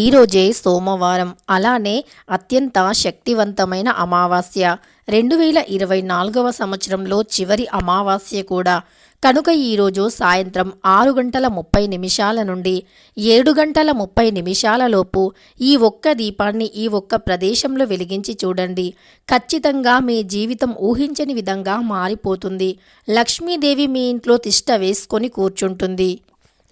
ఈరోజే సోమవారం. అలానే అత్యంత శక్తివంతమైన అమావాస్య. రెండు వేల ఇరవై నాలుగవ సంవత్సరంలో చివరి అమావాస్య కూడా. కనుక ఈరోజు సాయంత్రం ఆరు గంటల ముప్పై నిమిషాల నుండి ఏడు గంటల ముప్పై నిమిషాలలోపు ఈ ఒక్క దీపాన్ని ఈ ఒక్క ప్రదేశంలో వెలిగించి చూడండి. ఖచ్చితంగా మీ జీవితం ఊహించని విధంగా మారిపోతుంది. లక్ష్మీదేవి మీ ఇంట్లో తిష్ట వేసుకొని కూర్చుంటుంది.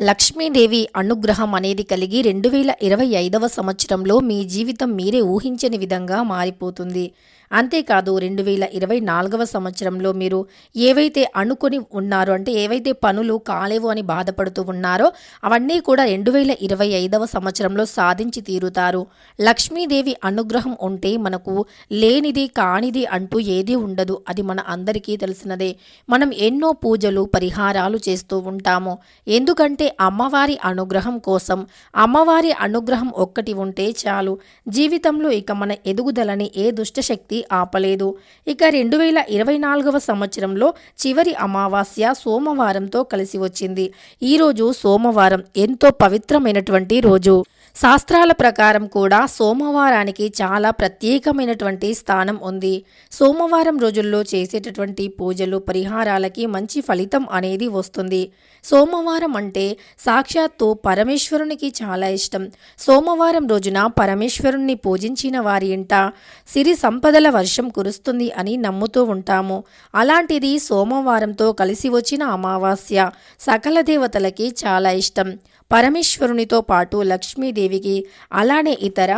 లక్ష్మీదేవి అనుగ్రహం అనేది కలిగి రెండు వేల ఇరవై ఐదవ సంవత్సరంలో మీ జీవితం మీరే ఊహించని విధంగా మారిపోతుంది. అంతేకాదు రెండు వేల ఇరవై నాలుగవ సంవత్సరంలో మీరు ఏవైతే అనుకొని ఉన్నారో అంటే ఏవైతే పనులు కాలేవు అని బాధపడుతూ ఉన్నారో అవన్నీ కూడా రెండు వేల ఇరవై ఐదవ సంవత్సరంలో సాధించి తీరుతారు. లక్ష్మీదేవి అనుగ్రహం ఉంటే మనకు లేనిది కానిది అంటూ ఏదీ ఉండదు. అది మన అందరికీ తెలిసినదే. మనం ఎన్నో పూజలు పరిహారాలు చేస్తూ ఉంటాము. ఎందుకంటే అమ్మవారి అనుగ్రహం కోసం అమ్మవారి అనుగ్రహం ఒక్కటి ఉంటే చాలు. జీవితంలో ఇక మన ఎదుగుదలని ఏ దుష్టశక్తి ఆపలేదు. ఇక రెండు వేల ఇరవై నాలుగవ సంవత్సరంలో చివరి అమావాస్య సోమవారంతో కలిసి వచ్చింది. ఈరోజు సోమవారం ఎంతో పవిత్రమైనటువంటి రోజు. శాస్త్రాల ప్రకారం కూడా సోమవారానికి చాలా ప్రత్యేకమైనటువంటి స్థానం ఉంది. సోమవారం రోజుల్లో చేసేటటువంటి పూజలు పరిహారాలకి మంచి ఫలితం అనేది వస్తుంది. సోమవారం అంటే సాక్షాత్తు పరమేశ్వరునికి చాలా ఇష్టం. సోమవారం రోజున పరమేశ్వరుణ్ణి పూజించిన వారి ఇంట సిరి సంపదల వర్షం కురుస్తుంది అని నమ్ముతూ ఉంటాము. అలాంటిది సోమవారంతో కలిసి వచ్చిన అమావాస్య సకల దేవతలకి చాలా ఇష్టం. పరమేశ్వరునితో పాటు లక్ష్మీదేవికి అలానే ఇతర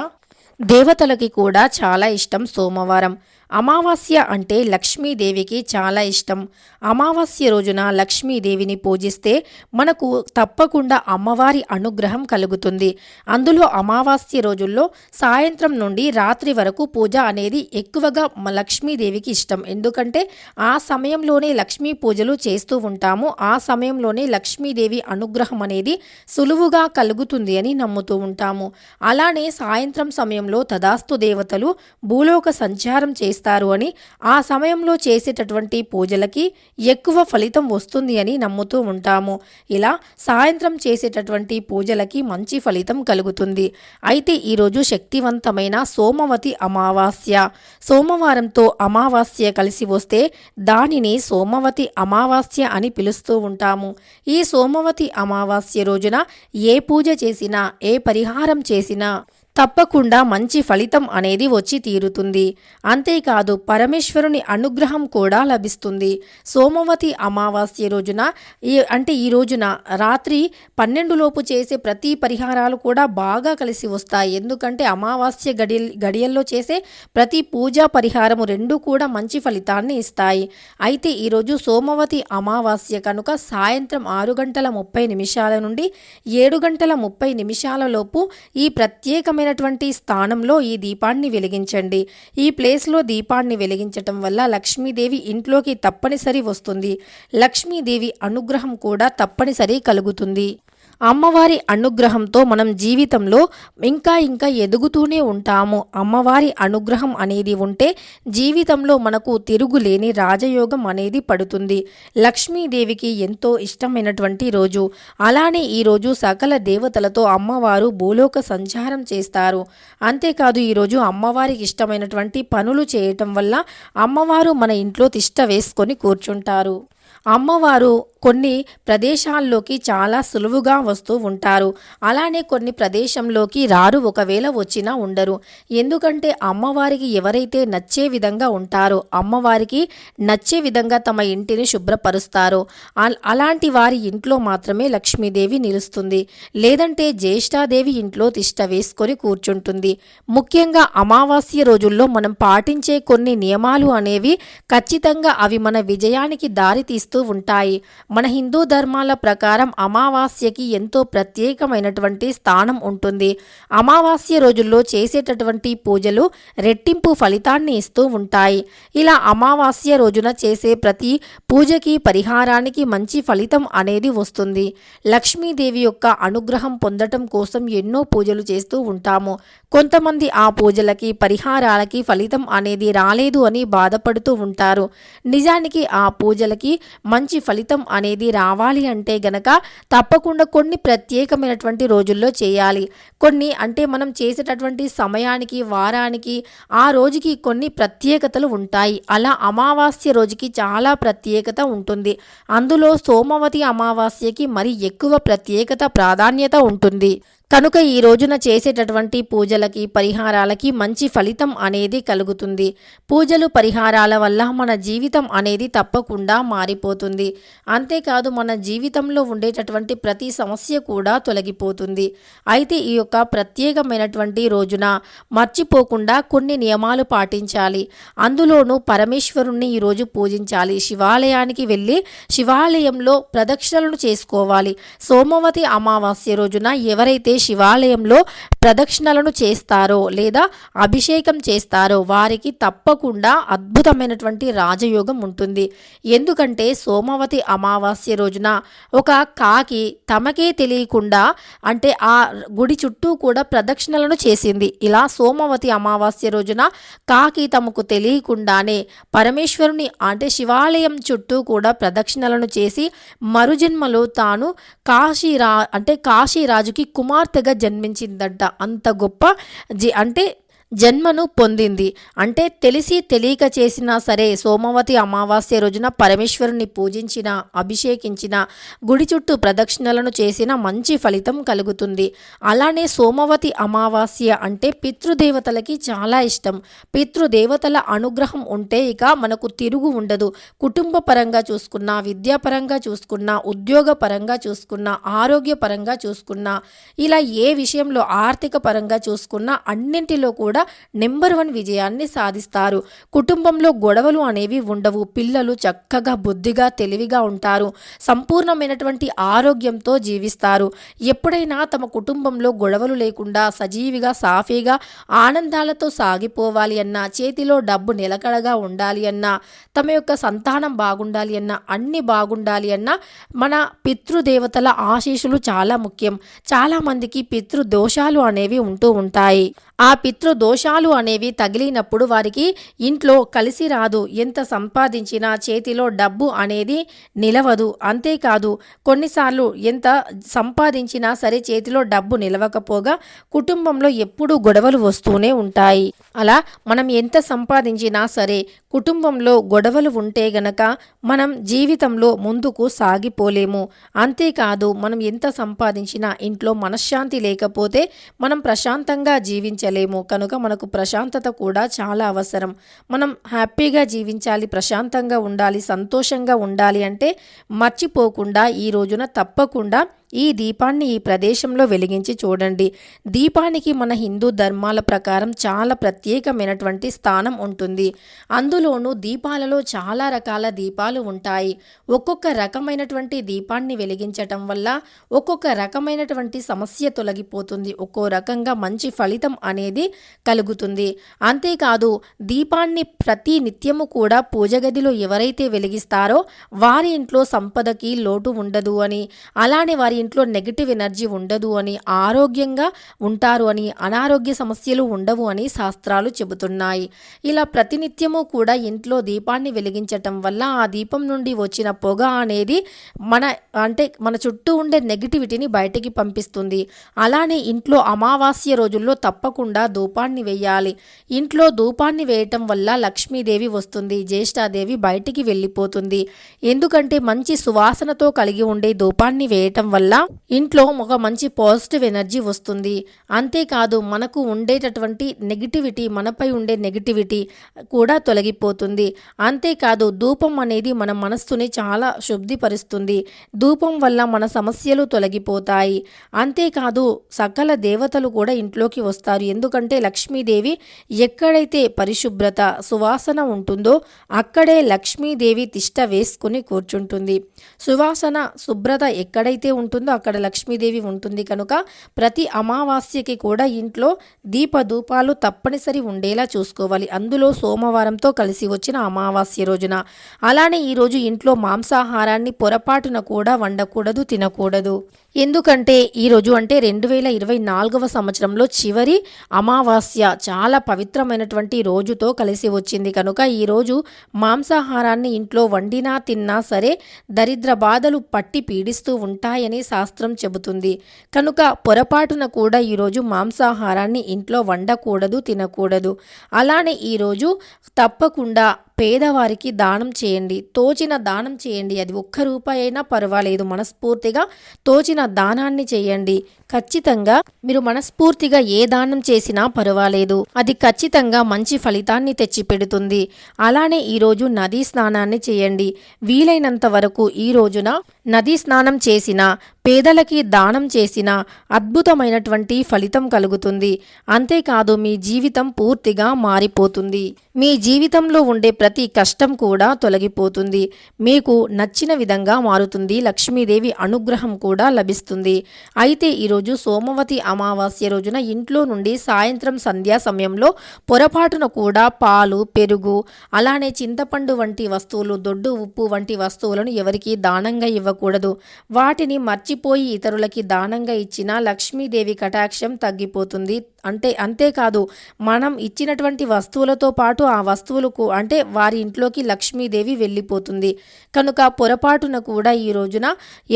దేవతలకి కూడా చాలా ఇష్టం సోమవారం. అమావాస్య అంటే లక్ష్మీదేవికి చాలా ఇష్టం. అమావాస్య రోజున లక్ష్మీదేవిని పూజిస్తే మనకు తప్పకుండా అమ్మవారి అనుగ్రహం కలుగుతుంది. అందులో అమావాస్య రోజుల్లో సాయంత్రం నుండి రాత్రి వరకు పూజ అనేది ఎక్కువగా లక్ష్మీదేవికి ఇష్టం. ఎందుకంటే ఆ సమయంలోనే లక్ష్మీ పూజలు చేస్తూ ఉంటాము. ఆ సమయంలోనే లక్ష్మీదేవి అనుగ్రహం అనేది సులువుగా కలుగుతుంది అని నమ్ముతూ ఉంటాము. అలానే సాయంత్రం సమయంలో తదాస్తు దేవతలు భూలోక సంచారం చేస్తూ చేస్తారు అని ఆ సమయంలో చేసేటటువంటి పూజలకి ఎక్కువ ఫలితం వస్తుంది అని నమ్ముతూ ఉంటాము. ఇలా సాయంత్రం చేసేటటువంటి పూజలకి మంచి ఫలితం కలుగుతుంది. అయితే ఈరోజు శక్తివంతమైన సోమవతి అమావాస్య. సోమవారంతో అమావాస్య కలిసి వస్తే దానిని సోమవతి అమావాస్య అని పిలుస్తూ ఉంటాము. ఈ సోమవతి అమావాస్య రోజున ఏ పూజ చేసినా ఏ పరిహారం చేసినా తప్పకుండా మంచి ఫలితం అనేది వచ్చి తీరుతుంది. అంతేకాదు పరమేశ్వరుని అనుగ్రహం కూడా లభిస్తుంది. సోమవతి అమావాస్య రోజున ఈ అంటే ఈ రోజున రాత్రి పన్నెండు లోపు చేసే ప్రతి పరిహారాలు కూడా బాగా కలిసి వస్తాయి. ఎందుకంటే అమావాస్య గడి గడియల్లో చేసే ప్రతి పూజా పరిహారము రెండు కూడా మంచి ఫలితాన్ని ఇస్తాయి. అయితే ఈరోజు సోమవతి అమావాస్య కనుక సాయంత్రం ఆరు గంటల ముప్పై నిమిషాల నుండి ఏడు గంటల ముప్పై నిమిషాల లోపు ఈ ప్రత్యేకమైనటువంటి స్థానంలో ఈ దీపాన్ని వెలిగించండి. ఈ ప్లేస్లో దీపాన్ని వెలిగించటం వల్ల లక్ష్మీదేవి ఇంట్లోకి తప్పనిసరి వస్తుంది. లక్ష్మీదేవి అనుగ్రహం కూడా తప్పనిసరి కలుగుతుంది. అమ్మవారి అనుగ్రహంతో మనం జీవితంలో ఇంకా ఇంకా ఎదుగుతూనే ఉంటాము. అమ్మవారి అనుగ్రహం అనేది ఉంటే జీవితంలో మనకు తిరుగులేని రాజయోగం అనేది పడుతుంది. లక్ష్మీదేవికి ఎంతో ఇష్టమైనటువంటి రోజు. అలానే ఈరోజు సకల దేవతలతో అమ్మవారు భూలోక సంచారం చేస్తారు. అంతేకాదు ఈరోజు అమ్మవారికి ఇష్టమైనటువంటి పనులు చేయటం వల్ల అమ్మవారు మన ఇంట్లో తిష్ట వేసుకొని కూర్చుంటారు. అమ్మవారు కొన్ని ప్రదేశాల్లోకి చాలా సులువుగా వస్తూ ఉంటారు. అలానే కొన్ని ప్రదేశంలోకి రారు ఒకవేళ వచ్చినా ఉండరు. ఎందుకంటే అమ్మవారికి ఎవరైతే నచ్చే విధంగా ఉంటారో అమ్మవారికి నచ్చే విధంగా తమ ఇంటిని శుభ్రపరుస్తారో అల్- అలాంటి వారి ఇంట్లో మాత్రమే లక్ష్మీదేవి నిలుస్తుంది. లేదంటే జ్యేష్ఠాదేవి ఇంట్లో తిష్ట వేసుకొని కూర్చుంటుంది. ముఖ్యంగా అమావాస్య రోజుల్లో మనం పాటించే కొన్ని నియమాలు అనేవి ఖచ్చితంగా అవి మన విజయానికి దారి తీస్తూ ఉంటాయి. మన హిందూ ధర్మాల ప్రకారం అమావాస్యకి ఎంతో ప్రత్యేకమైనటువంటి స్థానం ఉంటుంది. అమావాస్య రోజుల్లో చేసేటటువంటి పూజలు రెట్టింపు ఫలితాన్ని ఇస్తూ ఉంటాయి. ఇలా అమావాస్య రోజున చేసే ప్రతి పూజకి పరిహారానికి మంచి ఫలితం అనేది వస్తుంది. లక్ష్మీదేవి యొక్క అనుగ్రహం పొందటం కోసం ఎన్నో పూజలు చేస్తూ ఉంటాము. కొంతమంది ఆ పూజలకి పరిహారాలకి ఫలితం అనేది రాలేదు అని బాధపడుతూ ఉంటారు. నిజానికి ఆ పూజలకి మంచి ఫలితం అనేది అనేది రావాలి అంటే గనక తప్పకుండా కొన్ని ప్రత్యేకమైనటువంటి రోజుల్లో చేయాలి. కొన్ని అంటే మనం చేసేటటువంటి సమయానికి వారానికి ఆ రోజుకి కొన్ని ప్రత్యేకతలు ఉంటాయి. అలా అమావాస్య రోజుకి చాలా ప్రత్యేకత ఉంటుంది. అందులో సోమవతి అమావాస్యకి మరి ఎక్కువ ప్రత్యేకత ప్రాధాన్యత ఉంటుంది. కనుక ఈ రోజున చేసేటటువంటి పూజలకి పరిహారాలకి మంచి ఫలితం అనేది కలుగుతుంది. పూజలు పరిహారాల వల్ల మన జీవితం అనేది తప్పకుండా మారిపోతుంది. అంతేకాదు మన జీవితంలో ఉండేటటువంటి ప్రతి సమస్య కూడా తొలగిపోతుంది. అయితే ఈ యొక్క ప్రత్యేకమైనటువంటి రోజున మర్చిపోకుండా కొన్ని నియమాలు పాటించాలి. అందులోనూ పరమేశ్వరుణ్ణి ఈరోజు పూజించాలి. శివాలయానికి వెళ్ళి శివాలయంలో ప్రదక్షిణలను చేసుకోవాలి. సోమవతి అమావాస్య రోజున ఎవరైతే శివాలయంలో ప్రదక్షిణలను చేస్తారో లేదా అభిషేకం చేస్తారో వారికి తప్పకుండా అద్భుతమైనటువంటి రాజయోగం ఉంటుంది. ఎందుకంటే సోమవతి అమావాస్య రోజున ఒక కాకి తమకే తెలియకుండా అంటే ఆ గుడి చుట్టూ కూడా ప్రదక్షిణలను చేసింది. ఇలా సోమవతి అమావాస్య రోజున కాకి తమకు తెలియకుండానే పరమేశ్వరుని అంటే శివాలయం చుట్టూ కూడా ప్రదక్షిణలను చేసి మరుజన్మలో తాను కాశీరా అంటే కాశీరాజుకి కుమార్తెగా జన్మించిందట. అంత గొప్ప జి అంటే జన్మను పొందింది. అంటే తెలిసి తెలియక చేసినా సరే సోమవతి అమావాస్య రోజున పరమేశ్వరుని పూజించిన అభిషేకించిన గుడి చుట్టూ ప్రదక్షిణలను చేసిన మంచి ఫలితం కలుగుతుంది. అలానే సోమవతి అమావాస్య అంటే పితృదేవతలకి చాలా ఇష్టం. పితృదేవతల అనుగ్రహం ఉంటే ఇక మనకు తిరుగు ఉండదు. కుటుంబ పరంగా చూసుకున్నా విద్యాపరంగా చూసుకున్నా ఉద్యోగ పరంగా చూసుకున్నా ఆరోగ్యపరంగా చూసుకున్నా ఇలా ఏ విషయంలో ఆర్థిక పరంగా చూసుకున్నా అన్నింటిలో కూడా నెంబర్ వన్ విజయాన్ని సాధిస్తారు. కుటుంబంలో గొడవలు అనేవి ఉండవు. పిల్లలు చక్కగా బుద్ధిగా తెలివిగా ఉంటారు. సంపూర్ణమైనటువంటి ఆరోగ్యంతో జీవిస్తారు. ఎప్పుడైనా తమ కుటుంబంలో గొడవలు లేకుండా సజీవిగా సాఫీగా ఆనందాలతో సాగిపోవాలి అన్నా చేతిలో డబ్బు నిలకడగా ఉండాలి అన్నా తమ యొక్క సంతానం బాగుండాలి అన్నా అన్ని బాగుండాలి అన్నా మన పితృదేవతల ఆశీస్సులు చాలా ముఖ్యం. చాలామందికి పితృదోషాలు అనేవి ఉంటూ ఉంటాయి. ఆ పితృ దోషాలు అనేవి తగిలినప్పుడు వారికి ఇంట్లో కలిసి రాదు. ఎంత సంపాదించినా చేతిలో డబ్బు అనేది నిలవదు. అంతేకాదు కొన్నిసార్లు ఎంత సంపాదించినా సరే చేతిలో డబ్బు నిలవకపోగా కుటుంబంలో ఎప్పుడూ గొడవలు వస్తూనే ఉంటాయి. అలా మనం ఎంత సంపాదించినా సరే కుటుంబంలో గొడవలు ఉంటే గనక మనం జీవితంలో ముందుకు సాగిపోలేము. అంతేకాదు మనం ఎంత సంపాదించినా ఇంట్లో మనశ్శాంతి లేకపోతే మనం ప్రశాంతంగా జీవించలేము కనుక మనకు ప్రశాంతత కూడా చాలా అవసరం. మనం హ్యాపీగా జీవించాలి ప్రశాంతంగా ఉండాలి సంతోషంగా ఉండాలి అంటే మర్చిపోకుండా ఈ రోజున తప్పకుండా ఈ దీపాన్ని ఈ ప్రదేశంలో వెలిగించి చూడండి. దీపానికి మన హిందూ ధర్మాల ప్రకారం చాలా ప్రత్యేకమైనటువంటి స్థానం ఉంటుంది. అందులోనూ దీపాలలో చాలా రకాల దీపాలు ఉంటాయి. ఒక్కొక్క రకమైనటువంటి దీపాన్ని వెలిగించటం వల్ల ఒక్కొక్క రకమైనటువంటి సమస్య తొలగిపోతుంది. ఒక్కో రకంగా మంచి ఫలితం అనేది కలుగుతుంది. అంతేకాదు దీపాన్ని ప్రతి నిత్యము కూడా పూజ గదిలో ఎవరైతే వెలిగిస్తారో వారి ఇంట్లో సంపదకి లోటు ఉండదు అని అలానే వారి ఇంట్లో నెగిటివ్ ఎనర్జీ ఉండదు అని ఆరోగ్యంగా ఉంటారు అని అనారోగ్య సమస్యలు ఉండవు అని శాస్త్రాలు చెబుతున్నాయి. ఇలా ప్రతినిత్యము కూడా ఇంట్లో దీపాన్ని వెలిగించటం వల్ల ఆ దీపం నుండి వచ్చిన పొగ అనేది మన అంటే మన చుట్టూ ఉండే నెగిటివిటీని బయటికి పంపిస్తుంది. అలానే ఇంట్లో అమావాస్య రోజుల్లో తప్పకుండా ధూపాన్ని వేయాలి. ఇంట్లో ధూపాన్ని వేయటం వల్ల లక్ష్మీదేవి వస్తుంది జ్యేష్ఠాదేవి బయటికి వెళ్ళిపోతుంది. ఎందుకంటే మంచి సువాసనతో కలిగి ఉండే ధూపాన్ని వేయటం వల్ల ఇంట్లో ఒక మంచి పాజిటివ్ ఎనర్జీ వస్తుంది. అంతేకాదు మనకు ఉండేటటువంటి నెగిటివిటీ మనపై ఉండే నెగిటివిటీ కూడా తొలగిపోతుంది. అంతేకాదు ధూపం అనేది మన మనస్సుని చాలా శుద్ధిపరుస్తుంది. ధూపం వల్ల మన సమస్యలు తొలగిపోతాయి. అంతేకాదు సకల దేవతలు కూడా ఇంట్లోకి వస్తారు. ఎందుకంటే లక్ష్మీదేవి ఎక్కడైతే పరిశుభ్రత సువాసన ఉంటుందో అక్కడే లక్ష్మీదేవి తిష్ట వేసుకుని కూర్చుంటుంది. సువాసన శుభ్రత ఎక్కడైతే ఉంటుందో అక్కడ లక్ష్మీదేవి ఉంటుంది కనుక ప్రతి అమావాస్యకి కూడా ఇంట్లో దీపధూపాలు తప్పనిసరి ఉండేలా చూసుకోవాలి. అందులో సోమవారంతో కలిసి వచ్చిన అమావాస్య రోజున. అలానే ఈరోజు ఇంట్లో మాంసాహారాన్ని పొరపాటున కూడా వండకూడదు తినకూడదు. ఎందుకంటే ఈరోజు అంటే రెండు వేల ఇరవై నాలుగవ సంవత్సరంలో చివరి అమావాస్య చాలా పవిత్రమైనటువంటి రోజుతో కలిసి వచ్చింది. కనుక ఈరోజు మాంసాహారాన్ని ఇంట్లో వండినా తిన్నా సరే దరిద్ర బాధలు పట్టి పీడిస్తూ ఉంటాయని శాస్త్రం చెబుతుంది. కనుక పొరపాటున కూడా ఈరోజు మాంసాహారాన్ని ఇంట్లో వండకూడదు తినకూడదు. అలానే ఈరోజు తప్పకుండా పేదవారికి దానం చేయండి తోచిన దానం చేయండి. అది ఒక్క రూపాయి అయినా పర్వాలేదు. మనస్ఫూర్తిగా తోచిన దానాన్ని చేయండి. ఖచ్చితంగా మీరు మనస్ఫూర్తిగా ఏ దానం చేసినా పర్వాలేదు. అది ఖచ్చితంగా మంచి ఫలితాన్ని తెచ్చిపెడుతుంది. అలానే ఈరోజు నదీ స్నానాన్ని చేయండి. వీలైనంత వరకు ఈ రోజున నదీ స్నానం చేసినా పేదలకి దానం చేసిన అద్భుతమైనటువంటి ఫలితం కలుగుతుంది. అంతేకాదు మీ జీవితం పూర్తిగా మారిపోతుంది. మీ జీవితంలో ఉండే ప్రతి కష్టం కూడా తొలగిపోతుంది. మీకు నచ్చిన విధంగా మారుతుంది. లక్ష్మీదేవి అనుగ్రహం కూడా లభిస్తుంది. అయితే ఈరోజు సోమవతి అమావాస్య రోజున ఇంట్లో నుండి సాయంత్రం సంధ్యా సమయంలో పొరపాటున కూడా పాలు పెరుగు అలానే చింతపండు వంటి వస్తువులు దొడ్డు ఉప్పు వంటి వస్తువులను ఎవరికి దానంగా ఇవ్వకూడదు. వాటిని మర్చి మర్చిపోయి ఇతరులకి దానంగా ఇచ్చిన లక్ష్మీదేవి కటాక్షం తగ్గిపోతుంది. అంటే అంతేకాదు మనం ఇచ్చినటువంటి వస్తువులతో పాటు ఆ వస్తువులకు అంటే వారి ఇంట్లోకి లక్ష్మీదేవి వెళ్ళిపోతుంది. కనుక పొరపాటున కూడా ఈ రోజున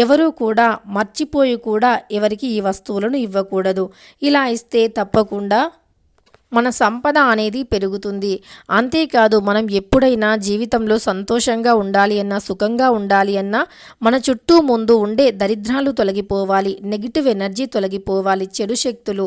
ఎవరూ కూడా మర్చిపోయి కూడా ఎవరికి ఈ వస్తువులను ఇవ్వకూడదు. ఇలా ఇస్తే తప్పకుండా మన సంపద అనేది పెరుగుతుంది. అంతేకాదు మనం ఎప్పుడైనా జీవితంలో సంతోషంగా ఉండాలి అన్నా సుఖంగా ఉండాలి అన్నా మన చుట్టూ ముందు ఉండే దరిద్రాలు తొలగిపోవాలి నెగిటివ్ ఎనర్జీ తొలగిపోవాలి చెడు శక్తులు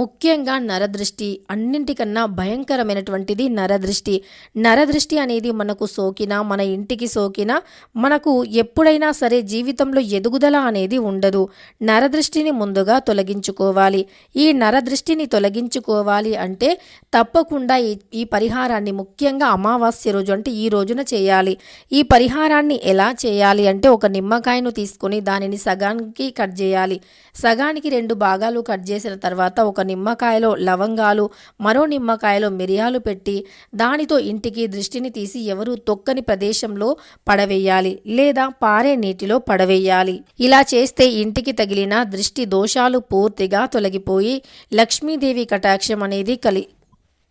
ముఖ్యంగా నరదృష్టి అన్నింటికన్నా భయంకరమైనటువంటిది నరదృష్టి. నరదృష్టి అనేది మనకు సోకినా మన ఇంటికి సోకినా మనకు ఎప్పుడైనా సరే జీవితంలో ఎదుగుదల అనేది ఉండదు. నరదృష్టిని ముందుగా తొలగించుకోవాలి. ఈ నరదృష్టిని తొలగించుకోవాలి అంటే అంటే తప్పకుండా ఈ ఈ పరిహారాన్ని ముఖ్యంగా అమావాస్య రోజు అంటే ఈ రోజున చేయాలి. ఈ పరిహారాన్ని ఎలా చేయాలి అంటే ఒక నిమ్మకాయను తీసుకొని దానిని సగానికి కట్ చేయాలి. సగానికి రెండు భాగాలు కట్ చేసిన తర్వాత ఒక నిమ్మకాయలో లవంగాలు మరో నిమ్మకాయలో మిరియాలు పెట్టి దానితో ఇంటికి దృష్టిని తీసి ఎవరు తొక్కని ప్రదేశంలో పడవేయాలి లేదా పారే నీటిలో పడవేయాలి. ఇలా చేస్తే ఇంటికి తగిలిన దృష్టి దోషాలు పూర్తిగా తొలగిపోయి లక్ష్మీదేవి కటాక్షం అనేది కలి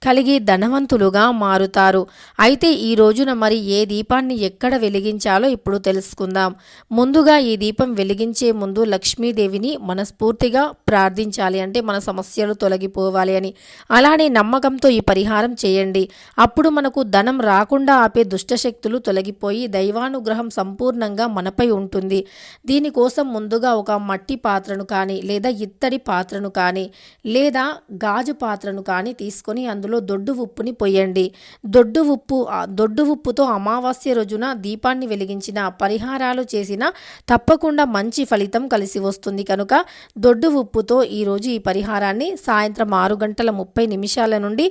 కలిగి ధనవంతులుగా మారుతారు. అయితే ఈ రోజున మరి ఏ దీపాన్ని ఎక్కడ వెలిగించాలో ఇప్పుడు తెలుసుకుందాం. ముందుగా ఈ దీపం వెలిగించే ముందు లక్ష్మీదేవిని మనస్ఫూర్తిగా ప్రార్థించాలి అంటే మన సమస్యలు తొలగిపోవాలి అని. అలానే నమ్మకంతో ఈ పరిహారం చేయండి. అప్పుడు మనకు ధనం రాకుండా ఆపే దుష్టశక్తులు తొలగిపోయి దైవానుగ్రహం సంపూర్ణంగా మనపై ఉంటుంది. దీనికోసం ముందుగా ఒక మట్టి పాత్రను కానీ లేదా ఇత్తడి పాత్రను కానీ లేదా గాజు పాత్రను కానీ తీసుకొని అందులో అందులో దొడ్డు ఉప్పుని పొయ్యండి దొడ్డు ఉప్పు దొడ్డు ఉప్పుతో అమావాస్య రోజున దీపాన్ని వెలిగించిన పరిహారాలు చేసిన తప్పకుండా మంచి ఫలితం కలిసి వస్తుంది కనుక దొడ్డు ఉప్పుతో ఈరోజు ఈ పరిహారాన్ని సాయంత్రం ఆరు గంటల ముప్పై నిమిషాల నుండి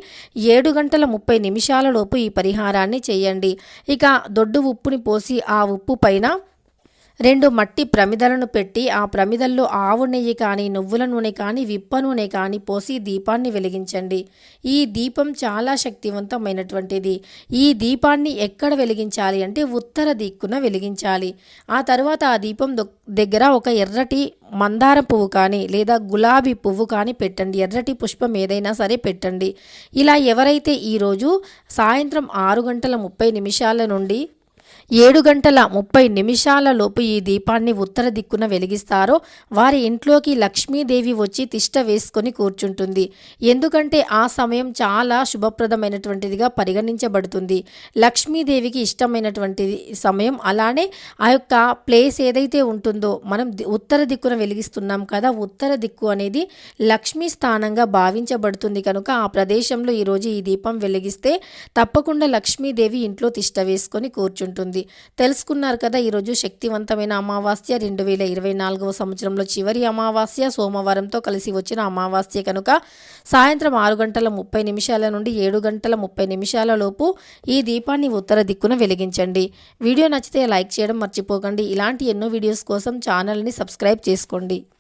ఏడు గంటల ముప్పై నిమిషాల లోపు ఈ పరిహారాన్ని చేయండి. ఇక దొడ్డు ఉప్పుని పోసి ఆ ఉప్పు పైన రెండు మట్టి ప్రమిదలను పెట్టి ఆ ప్రమిదల్లో ఆవు నెయ్యి కానీ నువ్వుల నూనె కానీ విప్ప నూనె కానీ పోసి దీపాన్ని వెలిగించండి. ఈ దీపం చాలా శక్తివంతమైనటువంటిది. ఈ దీపాన్ని ఎక్కడ వెలిగించాలి అంటే ఉత్తర దిక్కున వెలిగించాలి. ఆ తర్వాత ఆ దీపం దగ్గర ఒక ఎర్రటి మందార పువ్వు కానీ లేదా గులాబీ పువ్వు కానీ పెట్టండి. ఎర్రటి పుష్పం ఏదైనా సరే పెట్టండి. ఇలా ఎవరైతే ఈరోజు సాయంత్రం ఆరు గంటల ముప్పై నిమిషాల నుండి ఏడు గంటల ముప్పై నిమిషాల లోపు ఈ దీపాన్ని ఉత్తర దిక్కున వెలిగిస్తారో వారి ఇంట్లోకి లక్ష్మీదేవి వచ్చి తిష్ట వేసుకొని కూర్చుంటుంది. ఎందుకంటే ఆ సమయం చాలా శుభప్రదమైనటువంటిదిగా పరిగణించబడుతుంది. లక్ష్మీదేవికి ఇష్టమైనటువంటి సమయం అలానే ఆ యొక్క ప్లేస్ ఏదైతే ఉంటుందో మనం ఉత్తర దిక్కున వెలిగిస్తున్నాం కదా ఉత్తర దిక్కు అనేది లక్ష్మీ స్థానంగా భావించబడుతుంది కనుక ఆ ప్రదేశంలో ఈరోజు ఈ దీపం వెలిగిస్తే తప్పకుండా లక్ష్మీదేవి ఇంట్లో తిష్ట వేసుకొని కూర్చుంటుంది. జరిగింది తెలుసుకున్నారు కదా ఈరోజు శక్తివంతమైన అమావాస్య రెండు వేల ఇరవై నాలుగవ సంవత్సరంలో చివరి అమావాస్య. సోమవారంతో కలిసి వచ్చిన అమావాస్య కనుక సాయంత్రం ఆరు గంటల ముప్పై నిమిషాల నుండి ఏడు గంటల ముప్పై నిమిషాల లోపు ఈ దీపాన్ని ఉత్తర దిక్కున వెలిగించండి. వీడియో నచ్చితే లైక్ చేయడం మర్చిపోకండి. ఇలాంటి ఎన్నో వీడియోస్ కోసం ఛానల్ని సబ్స్క్రైబ్ చేసుకోండి.